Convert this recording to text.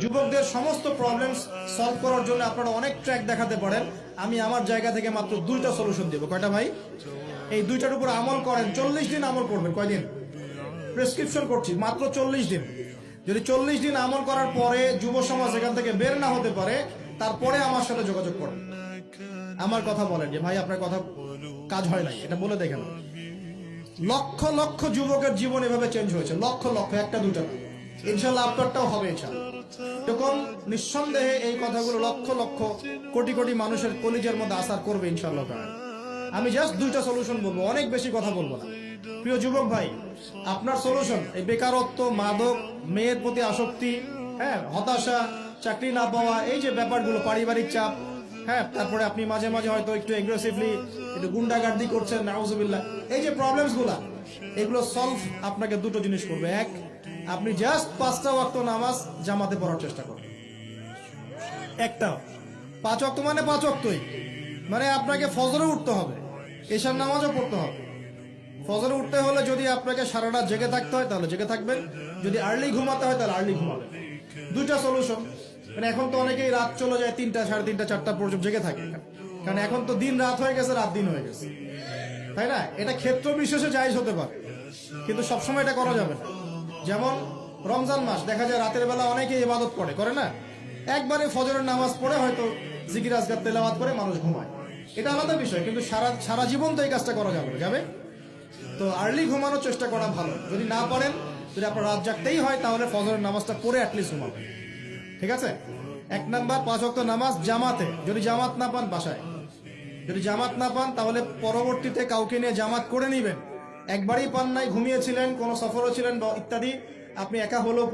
যুবকদের সমস্ত problems solve করার জন্য আপনারা অনেক ট্র্যাক দেখাতে পারেন। আমি আমার জায়গা থেকে মাত্র দুইটা সলিউশন দেবো। কয়টা ভাই? এই দুইটার উপর আমল করেন, চল্লিশ দিন আমল করবেন। কয়দিন? প্রেসক্রিপশন করছি, মাত্র চল্লিশ দিন। যদি চল্লিশ দিন আমল করার পরে যুব সমাজ এখান থেকে বের না হতে পারে, তারপরে আমার সাথে যোগাযোগ করেন। আমার কথা বলেন যে, ভাই, আপনার কথা কাজ হয় নাই। এটা বলে দেখেন। লক্ষ লক্ষ যুবকের জীবন এভাবে চেঞ্জ হয়েছে। লক্ষ লক্ষ, একটা দুটা ইনশাল্লাহ আপনারটাও হবে ইনশাল্লাহ তখন নিঃসন্দেহে এই কথাগুলো লক্ষ লক্ষ কোটি কোটি মানুষের কলিজের মধ্যে আসার করবে ইনশাল্লাহ আমি জাস্ট দুইটা সলিউশন বলব, অনেক বেশি কথা বলব না। প্রিয় যুবক ভাই, আপনার সলিউশন এই বেকারত্ব, মাদক, মেয়ের প্রতি আসক্তি হ্যাঁ হতাশা, চাকরি না পাওয়া, এই যে ব্যাপারগুলো, পারিবারিক চাপ হ্যাঁ তারপরে আপনি মাঝে মাঝে হয়তো একটু এগ্রেসিভলি একটু গুন্ডাগার্দি করছেন, নাউজুবিল্লাহ। এই যে প্রবলেমসগুলা, এগুলো সলভ আপনাকে দুটো জিনিস করবে। এক আপনি জাস্ট পাঁচটা ওয়াক্ত নামাজ জামাতে পড়ার চেষ্টা করুন। একটা। পাঁচ অক্ত মানে পাঁচ অক্তই মানে আপনাকে ফজরে উঠতে হবে। এশার নামাজও পড়তে হবে। ফজরে উঠতে হলে যদি আপনাকে সারা রাত জেগে থাকতে হয়, তাহলে জেগে থাকবেন। যদি আর্লি ঘুমাতে হয়, তাহলে আর্লি ঘুমাবেন। দুইটা সলিউশন মানে এখন তো অনেকেই রাত চলে যায় তিনটা, সাড়ে তিনটা, চারটা পর্যন্ত জেগে থাকে। কারণ এখন তো দিন রাত হয়ে গেছে, রাত দিন হয়ে গেছে। তাই না? এটা ক্ষেত্র বিশেষে জায়জ হতে পারে। কিন্তু সবসময় এটা করা যাবে না। যেমন রমজান মাস, দেখা যায় রাতের বেলা অনেকে ইবাদত করে করে না? একবারে ফজরের নামাজ পড়ে হয়তো জিকির আজগার তেলাওয়াত করে মানুষ ঘুমায়। এটা আলাদা বিষয়, কিন্তু সারা সারা জীবন তো এই কাজটা করা যাবে যাবে? তো আর্লি ঘুমানোর চেষ্টা করা ভালো। যদি না পারেন, যদি আপনার রাত জাগতেই হয়, তাহলে ফজরের নামাজটা পড়ে অ্যাটলিস্ট ঘুমাবেন। ঠিক আছে? এক নাম্বার, পাঁচ অক্ট নামাজ জামাতে। যদি জামাত না পান, বাসায়। যদি জামাত না পান, তাহলে পরবর্তীতে কাউকে নিয়ে জামাত করে নিবেন। একবারই পান নাই ঘুমিয়েছিলেন কোনো সফরও ছিলেন বা ইত্যাদি আপনি একা হলেও